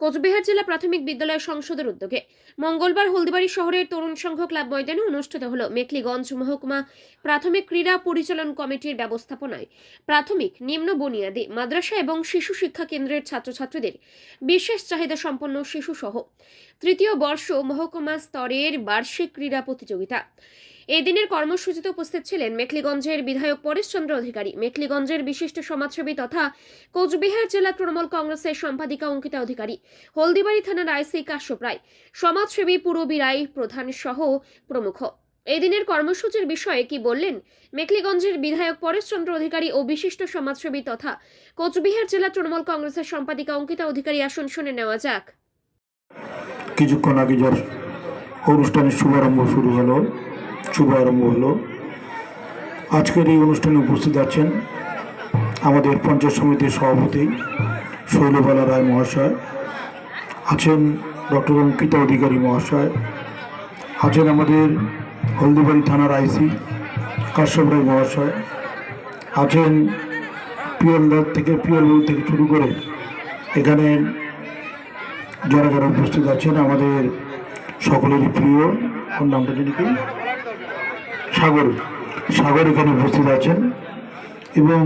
কোচবিহার জেলা প্রাথমিক বিদ্যালয় সংসদের উদ্যোগে মঙ্গলবার হলদিবাড়ি শহরের তরুণ সংঘ ক্লাব ময়দানে অনুষ্ঠিত হল মেকলিগঞ্জ মহকুমা প্রাথমিক ক্রীড়া পরিচালন কমিটির ব্যবস্থাপনায় প্রাথমিক নিম্ন বুনিয়াদি মাদ্রাসা এবং শিশু শিক্ষা কেন্দ্রের ছাত্রছাত্রীদের বিশেষ চাহিদা সম্পন্ন শিশু সহ তৃতীয় বর্ষ মহকুমা স্তরের বার্ষিক ক্রীড়া প্রতিযোগিতা। এই দিনের কর্মসূচিতে উপস্থিত ছিলেন মেখলিগঞ্জের বিধায়ক পরেশচন্দ্র অধিকারী। মেখলিগঞ্জের বিশিষ্ট সমাজসেবী তথা কোচবিহার জেলা তৃণমূল কংগ্রেসের সম্পাদিকা অঙ্কিতা অধিকারী। হলদিবাড়ি থানার আইসি কাশ্যপ রায়। সমাজসেবী পূরবী রায় প্রধান সহ প্রমুখ। এই দিনের কর্মসূচির বিষয়ে কি বললেন মেখলিগঞ্জের বিধায়ক পরেশচন্দ্র অধিকারী ও বিশিষ্ট সমাজসেবী তথা কোচবিহার জেলা তৃণমূল কংগ্রেসের সম্পাদিকা অঙ্কিতা অধিকারী আসন, শুনে নেওয়া যাক। কিছুক্ষণ আগে যার অনুষ্ঠানের শুভারম্ভ শুরু হলো শুভারম্ভ হলো। আজকের এই অনুষ্ঠানে উপস্থিত আছেন আমাদের পঞ্চায়েত সমিতির সভাপতি শৈলবালা রায় মহাশয়, আছেন ডক্টর অঙ্কিতা অধিকারী মহাশয়, আছেন আমাদের হলদিবাড়ি থানার আইসি কাশ্যপ রায় মহাশয়, আছেন পিওলদার থেকে পিওল থেকে শুরু করে এখানে যারা যারা উপস্থিত আছেন আমাদের সকলেরই প্রিয়, ওর নামটা জানি কি সাগর সাগর এখানে উপস্থিত আছেন এবং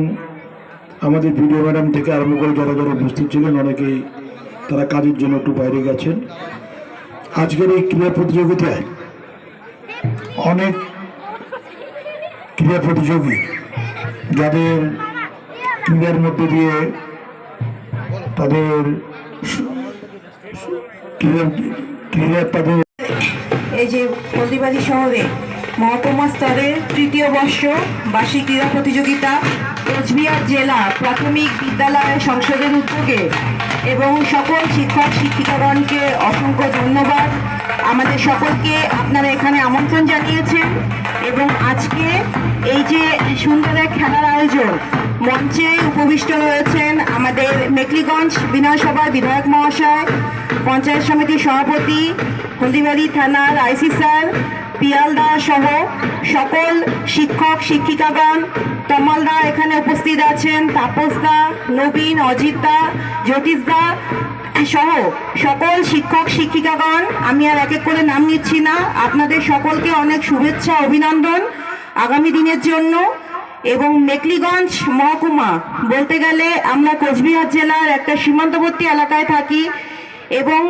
আমাদের ভিডিও ম্যাডাম থেকে আরম্ভ করে যারা যারা উপস্থিত ছিলেন, অনেকেই তারা কাজের জন্য একটু বাইরে গেছেন। আজকের এই ক্রীড়া প্রতিযোগিতায় অনেক ক্রীড়া প্রতিযোগী যাদের ক্রীড়ার মধ্যে দিয়ে তাদের ক্রীড়া তাদের এই যে হলদিবাড়ি শহরে মহকুমা স্তরের তৃতীয় বর্ষ বার্ষিক ক্রীড়া প্রতিযোগিতা কোচবিহার জেলা প্রাথমিক বিদ্যালয় সংসদের উদ্যোগে এবং সকল শিক্ষক, শিক্ষিকাগণকে অসংখ্য ধন্যবাদ। আমাদের সকলকে আপনারা এখানে আমন্ত্রণ জানিয়েছেন এবং আজকে এই যে সুন্দর এক খেলার আয়োজন, মঞ্চে উপবিষ্ট রয়েছেন আমাদের মেকলিগঞ্জ বিধানসভার বিধায়ক মহাশয়, পঞ্চায়েত সমিতির সভাপতি, হলদিবাড়ি থানার আইসি স্যার পিয়ালদা সহ সকল শিক্ষক, শিক্ষিকাগণ, তমালদা এখানে উপস্থিত আছেন, তাপসদা, নবীন, অজিতদা, জ্যোতিষদা সহ সকল শিক্ষক, শিক্ষিকাগণ। আমি আর এক এক করে নাম নিচ্ছি না। আপনাদের সকলকে অনেক শুভেচ্ছা, অভিনন্দন আগামী দিনের জন্য। এবং মেকলিগঞ্জ মহকুমা, বলতে গেলে আমরা কোচবিহার জেলার একটা সীমান্তবর্তী এলাকায় থাকি। এবং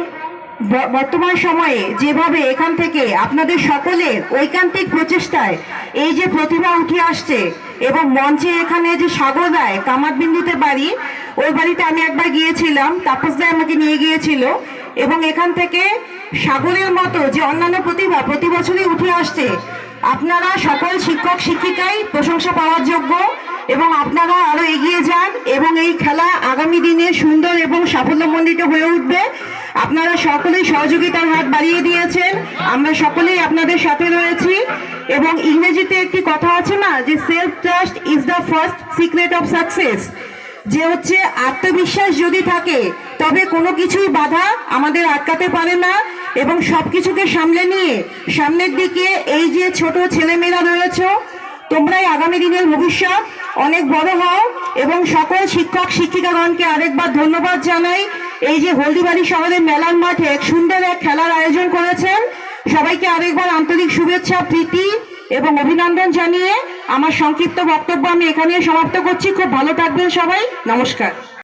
বর্তমান সময়ে যেভাবে এখান থেকে আপনাদের সকলের ঐকান্তিক প্রচেষ্টায় এই যে প্রতিভা উঠে আসছে এবং মঞ্চে এখানে যে সাগর রায় কামাত বিন্দুতে বাড়ি, ওই বাড়িতে আমি একবার গিয়েছিলাম, তাপস রায় আমাকে নিয়ে গিয়েছিল এবং এখান থেকে সাগরের মতো যে অন্যান্য প্রতিভা প্রতি বছরই উঠে আসছে, আপনারা সকল শিক্ষক, শিক্ষিকাই প্রশংসা পাওয়ার যোগ্য এবং আপনারা আরও এগিয়ে যান এবং এই খেলা আগামী দিনে সুন্দর এবং সাফল্যমণ্ডিত হয়ে উঠবে। আপনারা সকলেই সহযোগিতার হাত বাড়িয়ে দিয়েছেন। আমরা সকলেই আপনাদের সাথে রয়েছি। এবং ইংরেজিতে একটি কথা আছে না, যে self trust is the first secret of success যে হচ্ছে, আত্মবিশ্বাস যদি থাকে, তবে কোনো কিছুই বাধা আমাদের আটকাতে পারে না। এবং সবকিছুকে সামলে নিয়ে, সামনের দিকে এই যে ছোট ছেলেমেয়েরা রয়েছে, তোমরাই আগামী দিনের ভবিষ্যৎ। অনেক বড় হও। এবং সকল শিক্ষক, শিক্ষিকাগণকে আরেকবার ধন্যবাদ জানাই। এই যে হলদিবাড়ি শহরের মেলার মাঠে এক সুন্দর এক খেলার আয়োজন করেছেন। সবাইকে আরেকবার আন্তরিক শুভেচ্ছা, প্রীতি এবং অভিনন্দন জানিয়ে আমার সংক্ষিপ্ত বক্তব্য আমি এখানে সমাপ্ত করছি। খুব ভালো থাকবেন সবাই। নমস্কার।